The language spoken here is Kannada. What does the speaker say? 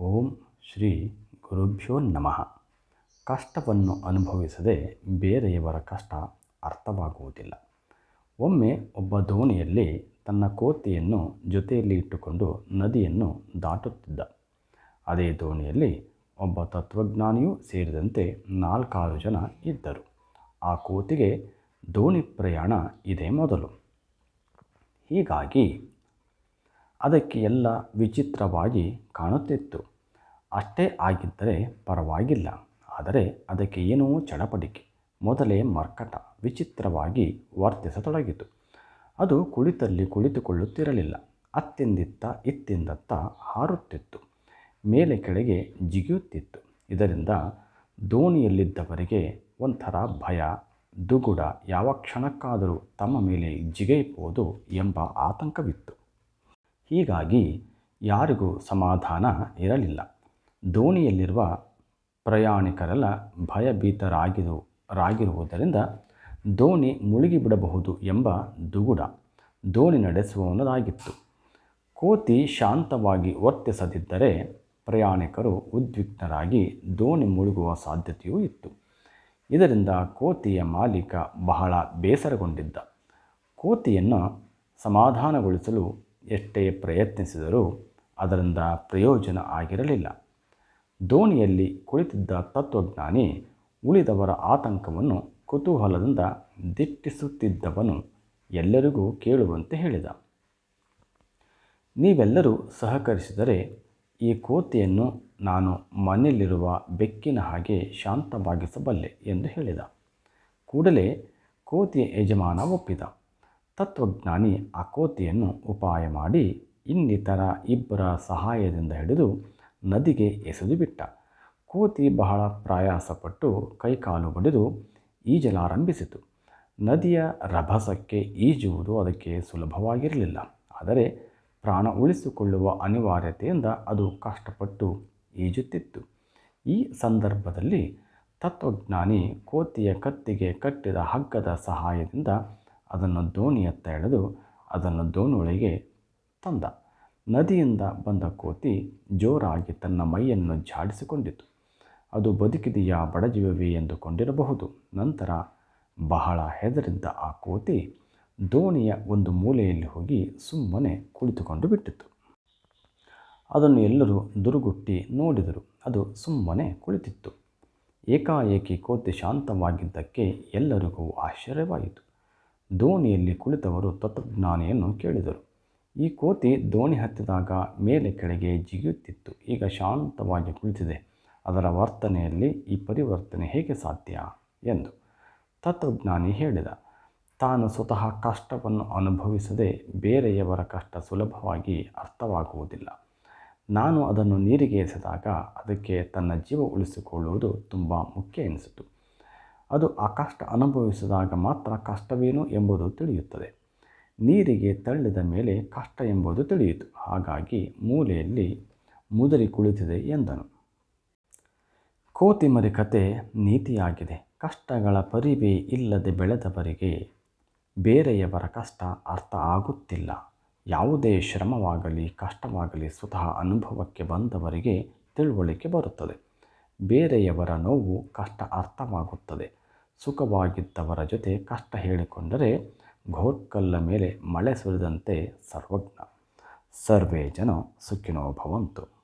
ಓಂ ಶ್ರೀ ಗುರುಭ್ಯೋ ನಮಃ. ಕಷ್ಟವನ್ನು ಅನುಭವಿಸದೆ ಬೇರೆಯವರ ಕಷ್ಟ ಅರ್ಥವಾಗುವುದಿಲ್ಲ. ಒಮ್ಮೆ ಒಬ್ಬ ದೋಣಿಯಲ್ಲಿ ತನ್ನ ಕೋತಿಯನ್ನು ಜೊತೆಯಲ್ಲಿ ಇಟ್ಟುಕೊಂಡು ನದಿಯನ್ನು ದಾಟುತ್ತಿದ್ದ. ಅದೇ ದೋಣಿಯಲ್ಲಿ ಒಬ್ಬ ತತ್ವಜ್ಞಾನಿಯೂ ಸೇರಿದಂತೆ ನಾಲ್ಕಾರು ಜನ ಇದ್ದರು. ಆ ಕೋತಿಗೆ ದೋಣಿ ಪ್ರಯಾಣ ಇದೇ ಮೊದಲು. ಹೀಗಾಗಿ ಅದಕ್ಕೆ ಎಲ್ಲ ವಿಚಿತ್ರವಾಗಿ ಕಾಣುತ್ತಿತ್ತು. ಅಷ್ಟೇ ಆಗಿದ್ದರೆ ಪರವಾಗಿಲ್ಲ. ಆದರೆ ಅದಕ್ಕೆ ಏನೂ ಚಡಪಡಿಕೆ. ಮೊದಲೇ ಮರ್ಕಟ, ವಿಚಿತ್ರವಾಗಿ ವರ್ತಿಸತೊಡಗಿತು. ಅದು ಕುಳಿತಲ್ಲಿ ಕುಳಿತುಕೊಳ್ಳುತ್ತಿರಲಿಲ್ಲ. ಅತ್ತಿಂದಿತ್ತ ಇತ್ತಿಂದತ್ತ ಹಾರುತ್ತಿತ್ತು. ಮೇಲೆ ಕೆಳಗೆ ಜಿಗಿಯುತ್ತಿತ್ತು. ಇದರಿಂದ ದೋಣಿಯಲ್ಲಿದ್ದವರಿಗೆ ಒಂಥರ ಭಯ. ದುಗುಡ ಯಾವ ಕ್ಷಣಕ್ಕಾದರೂ ತಮ್ಮ ಮೇಲೆ ಜಿಗೈಪೋದು ಎಂಬ ಆತಂಕವಿತ್ತು. ಹೀಗಾಗಿ ಯಾರಿಗೂ ಸಮಾಧಾನ ಇರಲಿಲ್ಲ. ದೋಣಿಯಲ್ಲಿರುವ ಪ್ರಯಾಣಿಕರೆಲ್ಲ ಭಯಭೀತರಾಗಿರು, ರಾಗಿರುವುದರಿಂದ ದೋಣಿ ಮುಳುಗಿಬಿಡಬಹುದು ಎಂಬ ದುಗುಡ ದೋಣಿ ನಡೆಸುವವನದಾಗಿತ್ತು. ಕೋತಿ ಶಾಂತವಾಗಿ ವರ್ತಿಸದಿದ್ದರೆ ಪ್ರಯಾಣಿಕರು ಉದ್ವಿಗ್ನರಾಗಿ ದೋಣಿ ಮುಳುಗುವ ಸಾಧ್ಯತೆಯೂ ಇತ್ತು. ಇದರಿಂದ ಕೋತಿಯ ಮಾಲೀಕ ಬಹಳ ಬೇಸರಗೊಂಡಿದ್ದ. ಕೋತಿಯನ್ನು ಸಮಾಧಾನಗೊಳಿಸಲು ಎಷ್ಟೇ ಪ್ರಯತ್ನಿಸಿದರೂ ಅದರಿಂದ ಪ್ರಯೋಜನ ಆಗಿರಲಿಲ್ಲ. ದೋಣಿಯಲ್ಲಿ ಕುಳಿತಿದ್ದ ತತ್ವಜ್ಞಾನಿ ಉಳಿದವರ ಆತಂಕವನ್ನು ಕುತೂಹಲದಿಂದ ದಿಟ್ಟಿಸುತ್ತಿದ್ದವನು ಎಲ್ಲರಿಗೂ ಕೇಳುವಂತೆ ಹೇಳಿದ. ನೀವೆಲ್ಲರೂ ಸಹಕರಿಸಿದರೆ ಈ ಕೋತಿಯನ್ನು ನಾನು ಮನೆಯಲ್ಲಿರುವ ಬೆಕ್ಕಿನ ಹಾಗೆ ಶಾಂತವಾಗಿಸಬಲ್ಲೆ ಎಂದು ಹೇಳಿದ. ಕೂಡಲೇ ಕೋತಿಯ ಯಜಮಾನ ಒಪ್ಪಿದ. ತತ್ವಜ್ಞಾನಿ ಅಕೋತಿಯನ್ನು ಕೋತಿಯನ್ನು ಉಪಾಯ ಮಾಡಿ ಇನ್ನಿತರ ಇಬ್ಬರ ಸಹಾಯದಿಂದ ಹಿಡಿದು ನದಿಗೆ ಎಸೆದು ಬಿಟ್ಟ. ಕೋತಿ ಬಹಳ ಪ್ರಯಾಸಪಟ್ಟು ಕೈಕಾಲು ಬಡಿದು ಈಜಲಾರಂಭಿಸಿತು. ನದಿಯ ರಭಸಕ್ಕೆ ಈಜುವುದು ಅದಕ್ಕೆ ಸುಲಭವಾಗಿರಲಿಲ್ಲ. ಆದರೆ ಪ್ರಾಣ ಉಳಿಸಿಕೊಳ್ಳುವ ಅನಿವಾರ್ಯತೆಯಿಂದ ಅದು ಕಷ್ಟಪಟ್ಟು ಈಜುತ್ತಿತ್ತು. ಈ ಸಂದರ್ಭದಲ್ಲಿ ತತ್ವಜ್ಞಾನಿ ಕೋತಿಯ ಕತ್ತಿಗೆ ಕಟ್ಟಿದ ಹಗ್ಗದ ಸಹಾಯದಿಂದ ಅದನ್ನು ದೋಣಿಯತ್ತ ಎಳೆದು ಅದನ್ನು ದೋಣಿಯೊಳಗೆ ತಂದ. ನದಿಯಿಂದ ಬಂದ ಕೋತಿ ಜೋರಾಗಿ ತನ್ನ ಮೈಯನ್ನು ಝಾಡಿಸಿಕೊಂಡಿತು. ಅದು ಬದುಕಿದೆಯಾ ಬಡಜೀವವೇ ಎಂದುಕೊಂಡಿರಬಹುದು. ನಂತರ ಬಹಳ ಹೆದರಿದ್ದ ಆ ಕೋತಿ ದೋಣಿಯ ಒಂದು ಮೂಲೆಯಲ್ಲಿ ಹೋಗಿ ಸುಮ್ಮನೆ ಕುಳಿತುಕೊಂಡು ಬಿಟ್ಟಿತು. ಅದನ್ನು ಎಲ್ಲರೂ ದುರುಗುಟ್ಟಿ ನೋಡಿದರು. ಅದು ಸುಮ್ಮನೆ ಕುಳಿತಿತ್ತು. ಏಕಾಏಕಿ ಕೋತಿ ಶಾಂತವಾಗಿದ್ದಕ್ಕೆ ಎಲ್ಲರಿಗೂ ಆಶ್ಚರ್ಯವಾಯಿತು. ದೋಣಿಯಲ್ಲಿ ಕುಳಿತವರು ತತ್ವಜ್ಞಾನಿಯನ್ನು ಕೇಳಿದರು. ಈ ಕೋತಿ ದೋಣಿ ಹತ್ತಿದಾಗ ಮೇಲೆ ಕೆಳಗೆ ಜಿಗಿಯುತ್ತಿತ್ತು. ಈಗ ಶಾಂತವಾಗಿ ಕುಳಿತಿದೆ. ಅದರ ವರ್ತನೆಯಲ್ಲಿ ಈ ಪರಿವರ್ತನೆ ಹೇಗೆ ಸಾಧ್ಯ? ಎಂದು ತತ್ವಜ್ಞಾನಿ ಹೇಳಿದ. ತಾನು ಸ್ವತಃ ಕಷ್ಟವನ್ನು ಅನುಭವಿಸದೆ ಬೇರೆಯವರ ಕಷ್ಟ ಸುಲಭವಾಗಿ ಅರ್ಥವಾಗುವುದಿಲ್ಲ. ನಾನು ಅದನ್ನು ನೀರಿಗೆ ಎಸೆದಾಗ ಅದಕ್ಕೆ ತನ್ನ ಜೀವ ಉಳಿಸಿಕೊಳ್ಳುವುದು ತುಂಬ ಮುಖ್ಯ ಎನಿಸಿತು. ಅದು ಆ ಕಷ್ಟ ಅನುಭವಿಸಿದಾಗ ಮಾತ್ರ ಕಷ್ಟವೇನು ಎಂಬುದು ತಿಳಿಯುತ್ತದೆ. ನೀರಿಗೆ ತಳ್ಳಿದ ಮೇಲೆ ಕಷ್ಟ ಎಂಬುದು ತಿಳಿಯಿತು. ಹಾಗಾಗಿ ಮೂಲೆಯಲ್ಲಿ ಮುದುರಿ ಕುಳಿತಿದೆ ಎಂದನು. ಕೋತಿಮರಿ ಕತೆ ನೀತಿಯಾಗಿದೆ. ಕಷ್ಟಗಳ ಪರಿವೇ ಇಲ್ಲದೆ ಬೆಳೆದವರಿಗೆ ಬೇರೆಯವರ ಕಷ್ಟ ಅರ್ಥ ಆಗುತ್ತಿಲ್ಲ. ಯಾವುದೇ ಶ್ರಮವಾಗಲಿ, ಕಷ್ಟವಾಗಲಿ ಸ್ವತಃ ಅನುಭವಕ್ಕೆ ಬಂದವರಿಗೆ ತಿಳುವಳಿಕೆ ಬರುತ್ತದೆ. ಬೇರೆಯವರ ನೋವು ಕಷ್ಟ ಅರ್ಥವಾಗುತ್ತದೆ. ಸುಖವಾಗಿದ್ದವರ ಜೊತೆ ಕಷ್ಟ ಹೇಳಿಕೊಂಡರೆ ಘೋರ್ಕಲ್ಲ ಮೇಲೆ ಮಳೆ ಸುರಿದಂತೆ ಸರ್ವಜ್ಞ. ಸರ್ವೇ ಜನ ಸುಖಿನೋ ಭವಂತು.